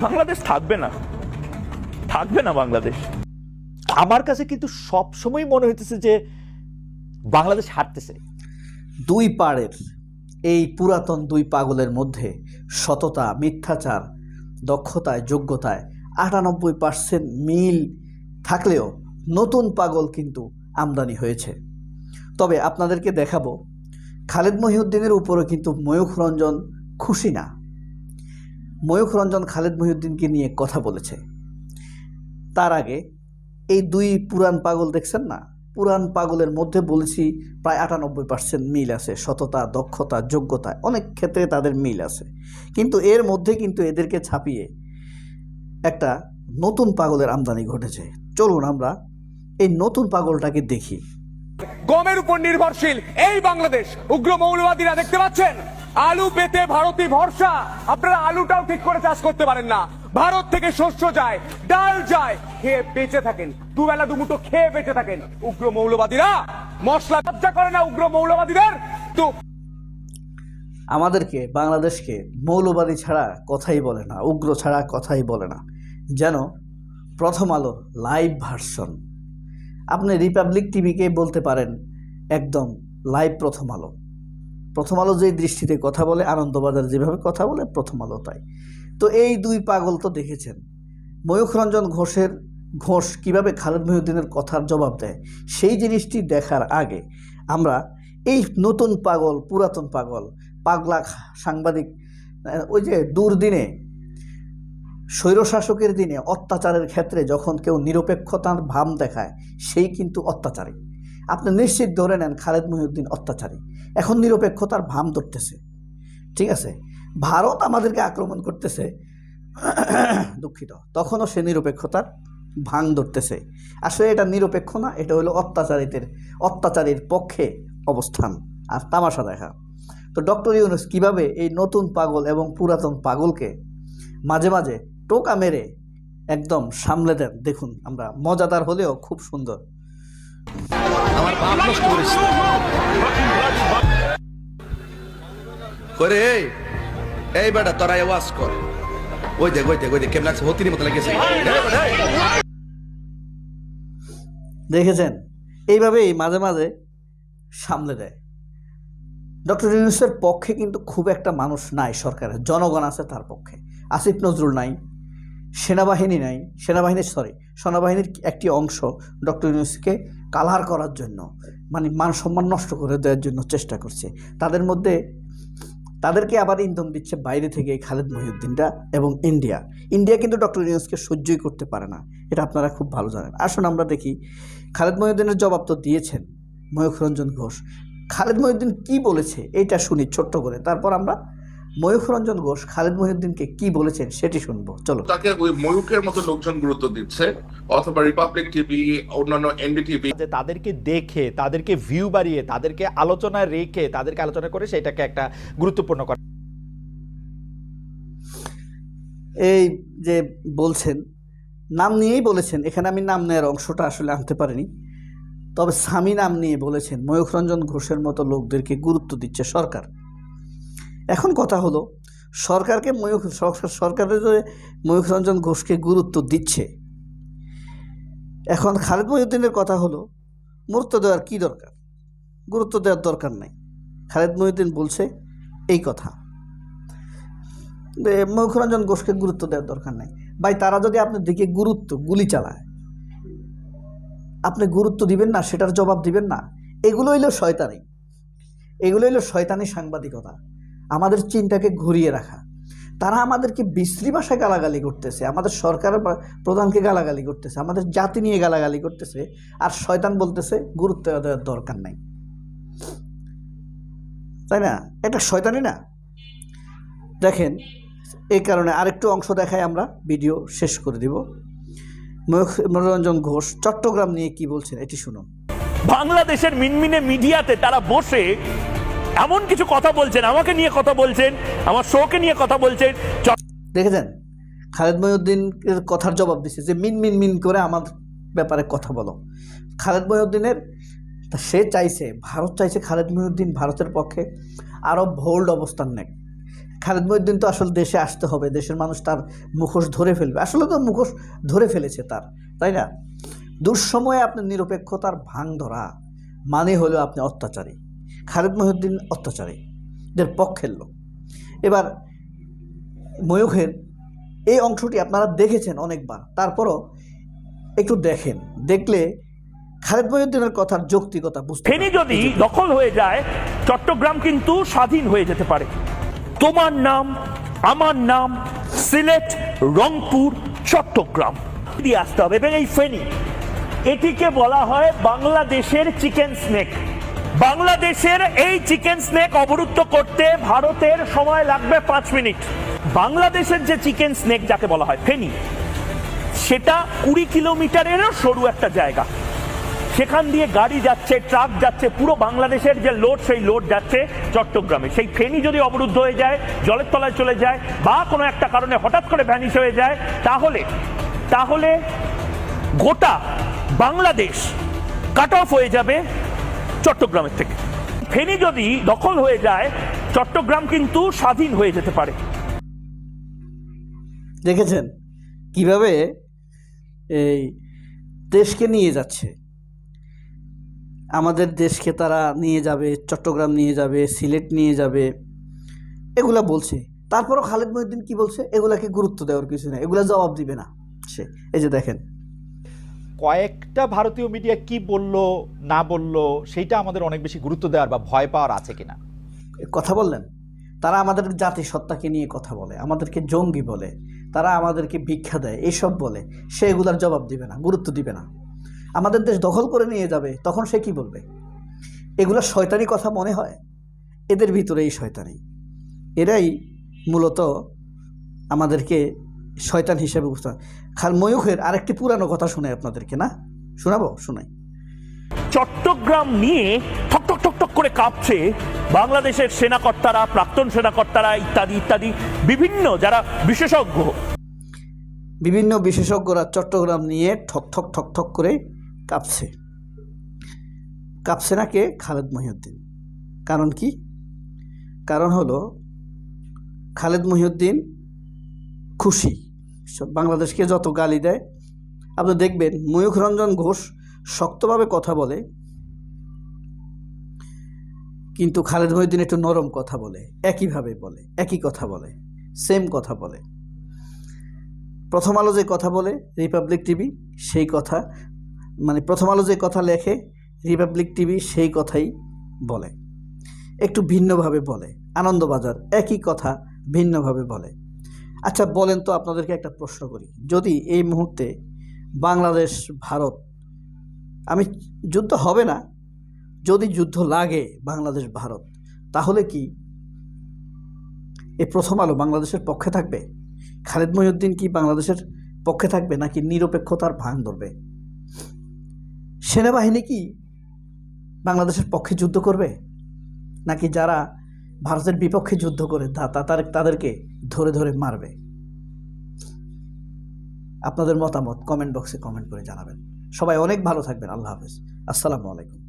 বাংলাদেশ থাকবে না। থাকবে না বাংলাদেশ। আমার কাছে কিন্তু সব সময় মনে হইতেছে যে বাংলাদেশ হারতেছে। দুই পাড়ের এই পুরাতন দুই পাগলের মধ্যে সততা মিথ্যাচার দক্ষতায় যোগ্যতায় আটানব্বই পার্সেন্ট মিল থাকলেও নতুন পাগল কিন্তু আমদানি হয়েছে। তবে আপনাদেরকে দেখাবো খালেদ মহিউদ্দিনের উপরে কিন্তু ময়ূখ রঞ্জন খুশি না। ময়ূখ রঞ্জন খালেদ মহিউদ্দিনকে নিয়ে কথা বলেছে। তার আগে এই দুই পুরান পাগল দেখছেন না? পুরান পাগলের মধ্যে বলেছি প্রায় আটানব্বই পার্সেন্ট মিল আছে, সততা, দক্ষতা, যোগ্যতা, অনেক ক্ষেত্রে তাদের মিল আছে। কিন্তু এর মধ্যে কিন্তু এদেরকে ছাপিয়ে একটা নতুন পাগলের আমদানি ঘটেছে। চলুন আমরা এই নতুন পাগলটাকে দেখি। গমের উপর নির্ভরশীল এই বাংলাদেশ, উগ্র মৌলবাদীরা দেখতে পাচ্ছেন? আলু পেতে ভারতী ভরসা। আপনারা আলুটাও ঠিক করে চাষ করতে পারেন না। ভারত থেকে শস্য যায়, ডাল যায়, খেয়ে বেঁচে থাকেন। দুবেলা দুমুটো খেয়ে বেঁচে থাকেন। উগ্র মৌলবাদীরা মশলা লজ্জা করে না উগ্র মৌলবাদীদের? তো আমাদেরকে, বাংলাদেশকে মৌলবাদী ছাড়া কথাই বলে না, উগ্র ছাড়া কথাই বলে না। যেন প্রথম আলো লাইভ ভার্সন। আপনি রিপাবলিক টিভিকে বলতে পারেন, একদম লাইভ প্রথম আলো। প্রথম আলো যেই দৃষ্টিতে কথা বলে, আনন্দবাজার যেভাবে কথা বলে, প্রথম আলো তাই। তো এই দুই পাগল তো দেখেছেন। ময়ূখ রঞ্জন ঘোষের, ঘোষ কীভাবে খালেদ মহিউদ্দিনের কথার জবাব দেয়, সেই জিনিসটি দেখার আগে আমরা এই নতুন পাগল, পুরাতন পাগল, পাগলা সাংবাদিক ওই যে দুর্দিনে, স্বৈরশাসকের দিনে অত্যাচারের ক্ষেত্রে যখন কেউ নিরপেক্ষতার ভাব দেখায়, সেই কিন্তু অত্যাচারী। আপনি নিশ্চিত ধরে নেন খালেদ মহিউদ্দিন অত্যাচারী। এখন নিরপেক্ষতার ভাম ধরতেছে। ঠিক আছে? ভারত আমাদেরকে আক্রমণ করতেছে। দুঃখিত। তখনও সে নিরপেক্ষতার ভাঙ ধরতেছে। আসলে এটা নিরপেক্ষ না, এটা হলো অত্যাচারীদের, অত্যাচারীর পক্ষে অবস্থান আর তামাশা দেখা। তো ডক্টর ইউনুস, কীভাবে এই নতুন পাগল এবং পুরাতন পাগলকে মাঝে মাঝে টোকা মেরে একদম সামলে দেন? দেখুন, আমরা মজাদার হলেও খুব সুন্দর। এই বেটা, তোরা কর। ওই দেখ ওই দেখ ওই দেখ, কেমন লাগছে? হতিনি মতো দেখেছেন? এইভাবেই মাঝে মাঝে সামলে দেয়। ডক্টর ইউনুসের পক্ষে কিন্তু খুব একটা মানুষ নাই সরকারের। জনগণ আছে তার পক্ষে। আসিফ নজরুল নাই। সেনাবাহিনী নাই সেনাবাহিনীর সরি সেনাবাহিনীর একটি অংশ ডক্টর ইউনুসকে কালার করার জন্য মানে মান সম্মান নষ্ট করে দেওয়ার জন্য চেষ্টা করছে। তাদের মধ্যে, তাদেরকে আবার ইন্ধন দিচ্ছে বাইরে থেকে খালেদ মহিউদ্দিনরা এবং ইন্ডিয়া। ইন্ডিয়া কিন্তু ডক্টর ইউনুসকে সহ্যই করতে পারে না, এটা আপনারা খুব ভালো জানেন। আসুন আমরা দেখি, খালেদ মহিউদ্দিনের জবাব তো দিয়েছেন ময়ূখ রঞ্জন ঘোষ। খালেদ মহিউদ্দিন কি বলেছে, এইটা শুনি ছোট্ট করে, তারপর আমরা ময়ূখ রঞ্জন ঘোষ খালেদ মহিউদ্দিনকে কি বলেছেন সেটি শুনব। চলো। তাকে ওই ময়ূকের মতো লোকজন গুরুত্ব দিচ্ছে অথবা রিপাবলিক টিভি অন্যান্য এনডিটিভি যে তাদেরকে দেখে তাদেরকে ভিউ বাড়িয়ে তাদেরকে আলোচনায় রেখে তাদেরকে আলোচনা করে সেটাকে একটা গুরুত্বপূর্ণ করা। এই যে বলছেন নাম নিয়েই বলেছেন এখানে আমি নাম নেওয়ার অংশটা আসলে আনতে পারিনি তবে স্বামী নাম নিয়ে বলেছেন ময়ূখ রঞ্জন ঘোষের মতো লোকদেরকে গুরুত্ব দিচ্ছে সরকার। এখন কথা হলো, সরকারকে ময়ূখ, সরকার, সরকারের যে ময়ূখ রঞ্জন ঘোষকে গুরুত্ব দিচ্ছে। এখন খালেদ মহিউদ্দিনের কথা হলো, গুরুত্ব দেওয়ার কী দরকার? গুরুত্ব দেওয়ার দরকার নাই। খালেদ মহিউদ্দিন বলছে এই কথা। ময়ূখরঞ্জন ঘোষকে গুরুত্ব দেওয়ার দরকার নেই। ভাই, তারা যদি আপনার দিকে গুরুত্ব, গুলি চালায়, আপনি গুরুত্ব দিবেন না, সেটার জবাব দিবেন না, এগুলো হইল শয়তানি। এগুলো হইল শয়তানি সাংবাদিকতা। আমাদের চিন্তাকে ঘুরিয়ে রাখা। তারা আমাদেরকে বিশ্রী ভাষায় গালাগালি করতেছে, আমাদের সরকারের বা- প্রধানকে গালাগালি করতেছে, আমাদের জাতি নিয়ে গালাগালি করতেছে, আর শয়তান বলতেছে গুরুত্ব দেওয়ার দরকার নাই। তাই না? এটা শয়তানি না। দেখেন এই কারণে আরেকটু অংশ দেখায় আমরা, ভিডিও শেষ করে দিব। মনোরঞ্জন ঘোষ চট্টগ্রাম নিয়ে কি বলছেন, এটি শুনুন। বাংলাদেশের মিনমিনে মিডিয়াতে তারা বসে এমন কিছু কথা বলছেন, আমাকে নিয়ে কথা বলছেন, আমার শোকে নিয়ে কথা বলছেন। দেখেছেন? খালেদ মহিউদ্দিনের কথার জবাব দিচ্ছে যে, মিন মিন মিন করে আমার ব্যাপারে কথা বলো। খালেদ মহিউদ্দিনের সে চাইছে, ভারত চাইছে খালেদ মহিউদ্দিন ভারতের পক্ষে আরও ভোল্ড অবস্থান নেয় খালেদ মহিউদ্দিন তো আসলে দেশে আসতে হবে, দেশের মানুষ তার মুখোশ ধরে ফেলবে। আসলে তো মুখোশ ধরে ফেলেছে তার, তাই না? দুঃসময়ে আপনি নিরপেক্ষতার ভাঙ ধরা মানে হলো আপনি অত্যাচারী। খালেদ মহিউদ্দিন অত্যাচারী এদের পক্ষের লোক। এবার ময়ূখের এই অংশটি আপনারা দেখেছেন অনেকবার। তারপরও একটু দেখেন। দেখলে খালেদ মহিউদ্দিনের কথার যৌক্তিকতা বুঝতে ফেনী যদি দখল হয়ে যায় চট্টগ্রাম কিন্তু স্বাধীন হয়ে যেতে পারে। তোমার নাম আমার নাম সিলেট রংপুর চট্টগ্রাম। দিয়ে আসতে হবে। এবং এই ফেনী এটিকে বলা হয় বাংলাদেশের চিকেন স্নেক। বাংলাদেশের এই চিকেন স্নেক অবরুদ্ধ করতে ভারতের সময় লাগবে পাঁচ মিনিট। বাংলাদেশের যে চিকেন স্নেক যাকে বলা হয়, ফেনী, সেটা কুড়ি কিলোমিটারেরও সরু একটা জায়গা। সেখান দিয়ে গাড়ি যাচ্ছে, ট্রাক যাচ্ছে, পুরো বাংলাদেশের যে লোড, সেই লোড যাচ্ছে চট্টগ্রামে। সেই ফেনি যদি অবরুদ্ধ হয়ে যায়, জলের তলায় চলে যায়, বা কোনো একটা কারণে হঠাৎ করে ভ্যানিশ হয়ে যায়, তাহলে তাহলে গোটা বাংলাদেশ কাট অফ হয়ে যাবে। চট্টগ্রামের থেকে। ফেনি যদি দখল হয়ে যায়, চট্টগ্রাম কিন্তু স্বাধীন হয়ে যেতে পারে। দেখেছেন কীভাবে এই দেশকে নিয়ে যাচ্ছে? আমাদের দেশকে তারা নিয়ে যাবে, চট্টগ্রাম নিয়ে যাবে, সিলেট নিয়ে যাবে, এগুলা বলছে। তারপরও খালেদ মহিউদ্দিন কি বলছে? এগুলাকে গুরুত্ব দেওয়ার কিছু নেই, এগুলা জবাব দিবে না সে। এই যে দেখেন কয়েকটা ভারতীয় মিডিয়া কি বলল, না বলল, সেইটা আমাদের অনেক বেশি গুরুত্ব দেওয়ার বা ভয় পাওয়ার আছে কিনা? কথা বললেন? তারা আমাদের জাতিসত্তাকে নিয়ে কথা বলে, আমাদেরকে জঙ্গি বলে, তারা আমাদেরকে ভিক্ষা দেয় এইসব বলে। সে এগুলার জবাব দিবে না, গুরুত্ব দিবে না। আমাদের দেশ দখল করে নিয়ে যাবে, তখন সে কি বলবে? এগুলো শয়তানি কথা মনে হয়? এদের ভিতরে এই শয়তানি। এরাই মূলত আমাদেরকে শয়তান হিসেবে হয়। খাল ময়ূখের আরেকটি পুরানো কথা শুনে আপনাদেরকে না? শোনাবো? শোনাই। চট্টগ্রাম নিয়ে ঠক ঠক ঠক ঠক করে কাঁপছে বাংলাদেশের সেনাকর্তারা প্রাক্তন সেনাকর্তারা ইত্যাদি ইত্যাদি বিভিন্ন যারা বিশেষজ্ঞ। বিভিন্ন বিশেষজ্ঞরা চট্টগ্রাম নিয়ে ঠক ঠক ঠক ঠক করে কাঁপছে। কাঁপছে না কে? খালেদ মহিউদ্দিন। কারণ কি? কারণ হলো খালেদ মহিউদ্দিন খুশি। সব বাংলাদেশকে যত গালি দেয়, আপনি দেখবেন ময়ূখ রঞ্জন ঘোষ শক্তভাবে কথা বলে, কিন্তু খালেদ মহিউদ্দিন একটু নরম কথা বলে, একইভাবে বলে, একই কথা বলে সেম কথা বলে। প্রথম আলো যে কথা বলে রিপাবলিক টিভি সেই কথা মানে প্রথম আলো যে কথা লেখে রিপাবলিক টিভি সেই কথাই বলে। একটু ভিন্নভাবে বলে, আনন্দবাজার, একই কথা ভিন্নভাবে বলে। আচ্ছা বলেন তো আপনাদেরকে একটা প্রশ্ন করি। যদি এই মুহূর্তে বাংলাদেশ, ভারত, আমি যুদ্ধ হবে না, যদি যুদ্ধ লাগে বাংলাদেশ, ভারত, তাহলে কি এই প্রথম আলো বাংলাদেশের পক্ষে থাকবে? খালেদ মহিউদ্দিন কি বাংলাদেশের পক্ষে থাকবে, নাকি নিরপেক্ষতার ভাঙ ধরবে? সেনাবাহিনী কি বাংলাদেশের পক্ষে যুদ্ধ করবে? নাকি যারা ভারতের বিপক্ষে যুদ্ধ করে তা তাদেরকে ধরে ধরে মারবে। আপনাদের মতামত কমেন্ট বক্সে কমেন্ট করে জানাবেন। সবাই অনেক ভালো থাকবেন। আল্লাহ হাফেজ। আসসালামু আলাইকুম।